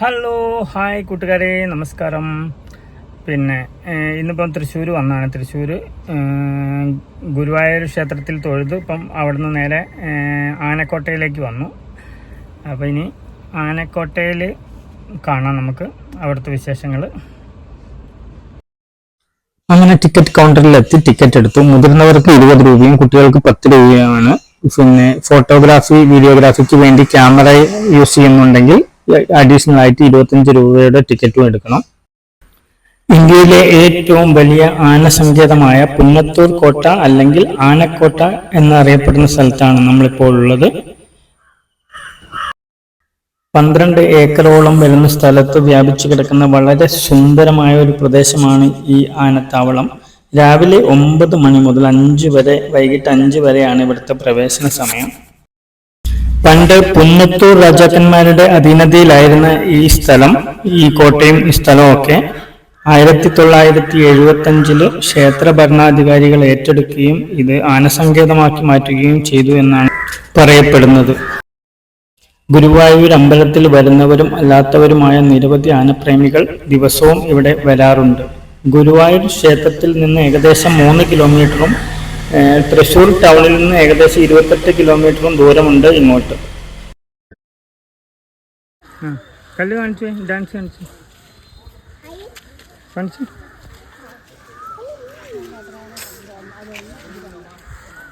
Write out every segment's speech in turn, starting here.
Hello hi കൂട്ടുകാരെ. നമസ്കാരം. പിന്നെ ഇന്നിപ്പം തൃശ്ശൂർ വന്നാണ്. തൃശ്ശൂർ ഗുരുവായൂർ ക്ഷേത്രത്തിൽ തൊഴുത്. ഇപ്പം അവിടുന്ന് നേരെ ആനക്കോട്ടയിലേക്ക് വന്നു. അപ്പോൾ ഇനി ആനക്കോട്ടയിൽ കാണാം നമുക്ക് അവിടുത്തെ വിശേഷങ്ങൾ അങ്ങനെ ടിക്കറ്റ് കൗണ്ടറിൽ എത്തി ടിക്കറ്റ് എടുത്തു. മുതിർന്നവർക്ക് ഇരുപത് രൂപയും കുട്ടികൾക്ക് പത്ത് രൂപയുമാണ്. പിന്നെ ഫോട്ടോഗ്രാഫി വീഡിയോഗ്രാഫിക്ക് വേണ്ടി ക്യാമറ യൂസ് ചെയ്യുന്നുണ്ടെങ്കിൽ അഡീഷണൽ ആയിട്ട് ഇരുപത്തഞ്ച് രൂപയുടെ ടിക്കറ്റും എടുക്കണം. ഇന്ത്യയിലെ ഏറ്റവും വലിയ ആന ആനസങ്കേതമായ പുന്നത്തൂർ കോട്ട അല്ലെങ്കിൽ ആനക്കോട്ട എന്നറിയപ്പെടുന്ന സ്ഥലത്താണ് നമ്മളിപ്പോൾ ഉള്ളത്. പന്ത്രണ്ട് ഏക്കറോളം വരുന്ന സ്ഥലത്ത് വ്യാപിച്ചു കിടക്കുന്ന വളരെ സുന്ദരമായ ഒരു പ്രദേശമാണ് ഈ ആനത്താവളം. രാവിലെ ഒമ്പത് മണി മുതൽ അഞ്ച് വരെ വൈകിട്ട് അഞ്ച് വരെയാണ് ഇവിടുത്തെ പ്രവേശന സമയം. പണ്ട് പുന്നത്തൂർ രാജാക്കന്മാരുടെ അധീനതയിലായിരുന്ന ഈ സ്ഥലം ഈ കോട്ടയും ഈ സ്ഥലവും ഒക്കെ ആയിരത്തി തൊള്ളായിരത്തി എഴുപത്തി അഞ്ചിൽ ക്ഷേത്ര ഭരണാധികാരികൾ ഏറ്റെടുക്കുകയും ഇത് ആനസങ്കേതമാക്കി മാറ്റുകയും ചെയ്തു എന്നാണ് പറയപ്പെടുന്നത്. ഗുരുവായൂർ അമ്പലത്തിൽ വരുന്നവരും അല്ലാത്തവരുമായ നിരവധി ആനപ്രേമികൾ ദിവസവും ഇവിടെ വരാറുണ്ട്. ഗുരുവായൂർ ക്ഷേത്രത്തിൽ നിന്ന് ഏകദേശം മൂന്ന് കിലോമീറ്ററും തൃശൂർ ടൗണിൽ നിന്ന് ഏകദേശം ഇരുപത്തെട്ട് കിലോമീറ്ററും ദൂരമുണ്ട് ഇങ്ങോട്ട്. കല്ല് കാണിച്ചു ഡാൻസ് കാണിച്ചു. കാണിച്ചു.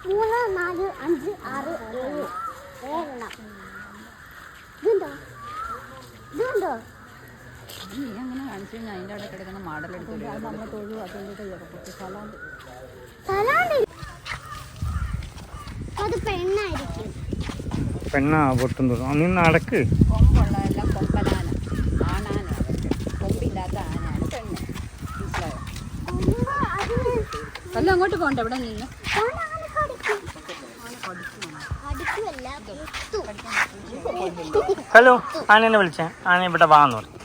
മൂന്ന് നാല് അഞ്ച് ആറ് ഏഴ് ഏഴെണ്ണം. ഇതുണ്ടോ? ഇതുണ്ടോ? അങ്ങനെ കാണിച്ചു കഴിഞ്ഞാൽ അതിന്റെ അവിടെ കിടക്കുന്ന മാടൽ തലാണ്ട്. അത് പെണ്ണായിരിക്കും. പെണ്ണാ പൊട്ടും തോന്നും. നീ നടക്ക് കൊമ്പനാന. ആണാന കൊമ്പില്ലാത്ത പെണ്ണ്. കൊമ്പ് അല്ല അങ്ങോട്ട് പോകണ്ട ഇവിടെ നിന്ന്. ഹലോ ആനേനെ വിളിച്ചേ. ആന ഇവിടെ വാന്ന് പറഞ്ഞു.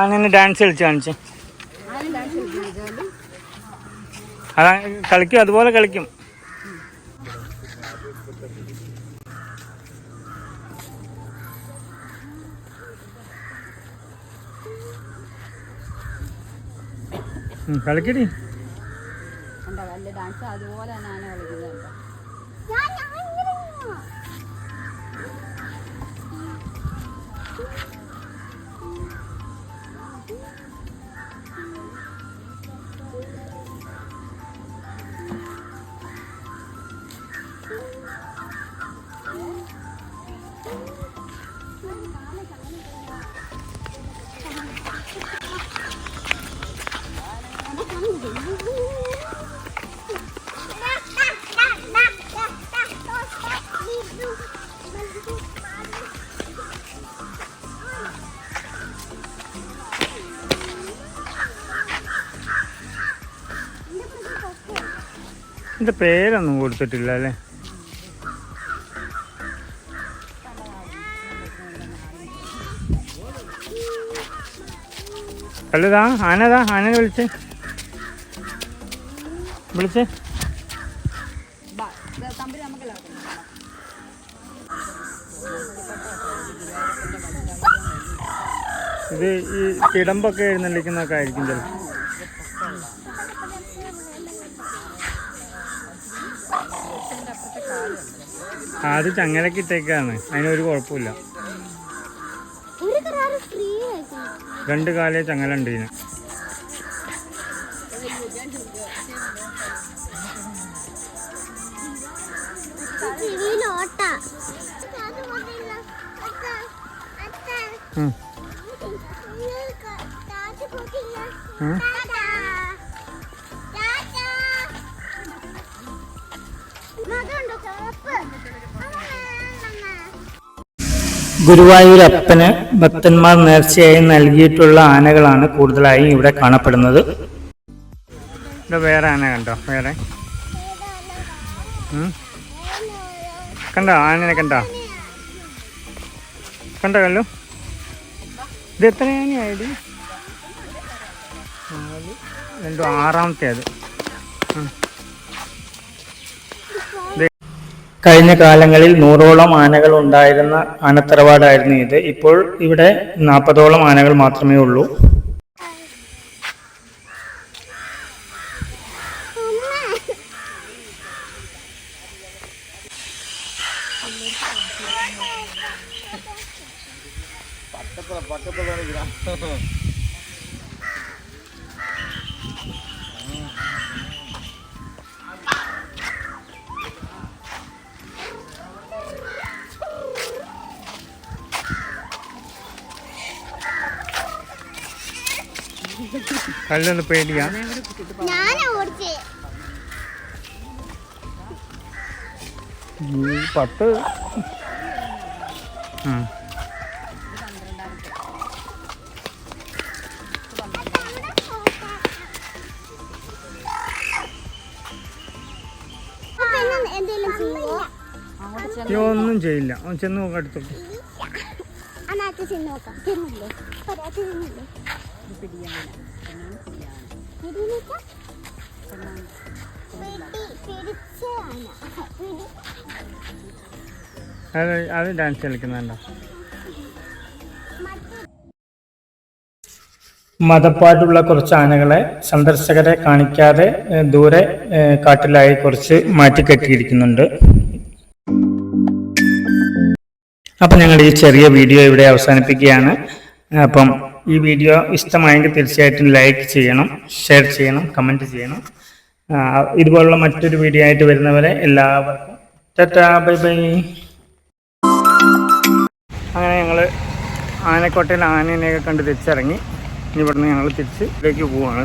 ആനേനെ ഡാൻസ് കളിച്ച് കാണിച്ചേ. ആന ഡാൻസ് കളിച്ചാലും അതാ കളിക്കും അതുപോലെ കളിക്കും. കളിക്കടി. ഡാൻസ് അതുപോലെ തന്നെ ആന കളിക്കുന്നുണ്ട് ഞാൻ ഇതിന്റെ പേരൊന്നും കൊടുത്തിട്ടില്ല അല്ലേ? അല്ലതാ ആനതാ ആനനെ വിളിച്ച്. വിളിച്ച്. ഇത് ഈ കിടമ്പൊക്കെ എഴുന്നള്ളിക്കുന്നൊക്കെ ആയിരിക്കും ചിലപ്പോൾ. അത് ചങ്ങലക്ക് ഇട്ടേക്കാണ്. അതിനൊരു കുഴപ്പമില്ല. രണ്ട് കാലേ ചങ്ങല ഉണ്ട് ഇതിന് ചെവിയിലോട്ട ഗുരുവായൂരപ്പന് ഭക്തന്മാർ നേർച്ചയായി നൽകിയിട്ടുള്ള ആനകളാണ് കൂടുതലായും ഇവിടെ കാണപ്പെടുന്നത്. വേറെ ആന കണ്ടോ? വേറെ? കണ്ടോ? ആനനെ കണ്ടോ? കണ്ടോ കല്ലു? ഇത് എത്ര ആനയായത് രണ്ടു രണ്ടും ആറാമത്തെ അത് കഴിഞ്ഞ കാലങ്ങളിൽ നൂറോളം ആനകൾ ഉണ്ടായിരുന്ന ആനത്തറവാടായിരുന്നു ഇത്. ഇപ്പോൾ ഇവിടെ നാൽപ്പതോളം ആനകൾ മാത്രമേ ഉള്ളൂ. കല്ലൊന്ന് പേടിയാ ഞാൻ ഓടിച്ചേ. പത്ത്. ആ. ഒന്നും ചെയ്യില്ല. അവൻ ചെന്ന് നോക്കാം അടുത്തോട്ട്. ചെന്ന് നോക്കാം. ചെന്നില്ലേ? ചെന്നില്ലേ? അത് അത് ഡാൻസ് കളിക്കുന്നുണ്ടോ. മതപ്പാട്ടുള്ള കുറച്ച് ആനകളെ സന്ദർശകരെ കാണിക്കാതെ ദൂരെ കാട്ടിലായി കുറച്ച് മാറ്റിക്കെട്ടിയിരിക്കുന്നുണ്ട് അപ്പം ഞങ്ങൾ ഈ ചെറിയ വീഡിയോ ഇവിടെ അവസാനിപ്പിക്കുകയാണ്. അപ്പം ഈ വീഡിയോ ഇഷ്ടമായെങ്കിൽ തീർച്ചയായിട്ടും ലൈക്ക് ചെയ്യണം ഷെയർ ചെയ്യണം കമന്റ് ചെയ്യണം. ഇതുപോലുള്ള മറ്റൊരു വീഡിയോ ആയിട്ട് വരുന്നവരെ എല്ലാവർക്കും ടാറ്റാ ബൈ ബൈ അങ്ങനെ ഞങ്ങൾ ആനക്കോട്ടയിൽ ആനേനെയൊക്കെ കണ്ട് തിരിച്ചിറങ്ങി. ഇനി ഇവിടുന്ന് ഞങ്ങൾ തിരിച്ച് ഇതിലേക്ക് പോവുകയാണ്